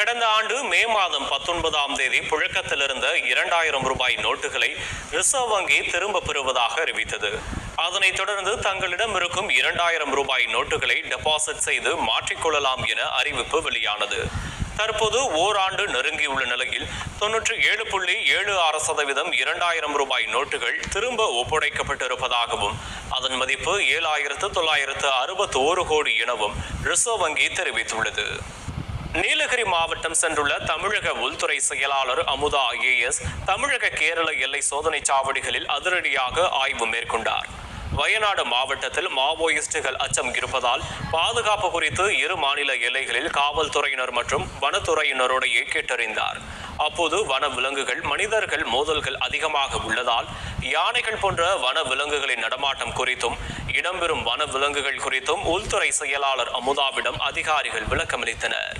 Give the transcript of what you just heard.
கடந்த ஆண்டு மே மாதம் பத்தொன்பதாம் தேதி புழக்கத்தில் இருந்த இரண்டாயிரம் ரூபாய் நோட்டுகளை ரிசர்வ் வங்கி திரும்ப பெறுவதாக அறிவித்தது. அதனைத் தொடர்ந்து தங்களிடம் இருக்கும் இரண்டாயிரம் ரூபாய் நோட்டுகளை டெபாசிட் செய்து மாற்றிக்கொள்ளலாம் என அறிவிப்பு வெளியானது. தற்போது ஓராண்டு நெருங்கியுள்ள நிலையில் தொன்னூற்றி ஏழு புள்ளி ஏழு ஆறு சதவீதம் இரண்டாயிரம் ரூபாய் நோட்டுகள் திரும்ப ஒப்படைக்கப்பட்டிருப்பதாகவும் அதன் மதிப்பு ஏழாயிரத்து தொள்ளாயிரத்து அறுபத்தி ஓரு கோடி எனவும் ரிசர்வ் வங்கி தெரிவித்துள்ளது. நீலகிரி மாவட்டம் சென்றுள்ள தமிழக உள்துறை செயலாளர் அமுதா ஐஏஎஸ் தமிழக கேரள எல்லை சோதனை சாவடிகளில் அதிரடியாக ஆய்வு மேற்கொண்டார். வயநாடு மாவட்டத்தில் மாவோயிஸ்டுகள் அச்சம் இருப்பதால் பாதுகாப்பு குறித்து இரு மாநில எல்லைகளில் காவல்துறையினர் மற்றும் வனத்துறையினருடைய கேட்டறிந்தார். அப்போது வன விலங்குகள் மனிதர்கள் மோதல்கள் அதிகமாக உள்ளதால் யானைகள் போன்ற வன விலங்குகளின் நடமாட்டம் குறித்தும் இடம்பெறும் வன விலங்குகள் குறித்தும் உள்துறை செயலாளர் அமுதாவிடம் அதிகாரிகள் விளக்கமளித்தனர்.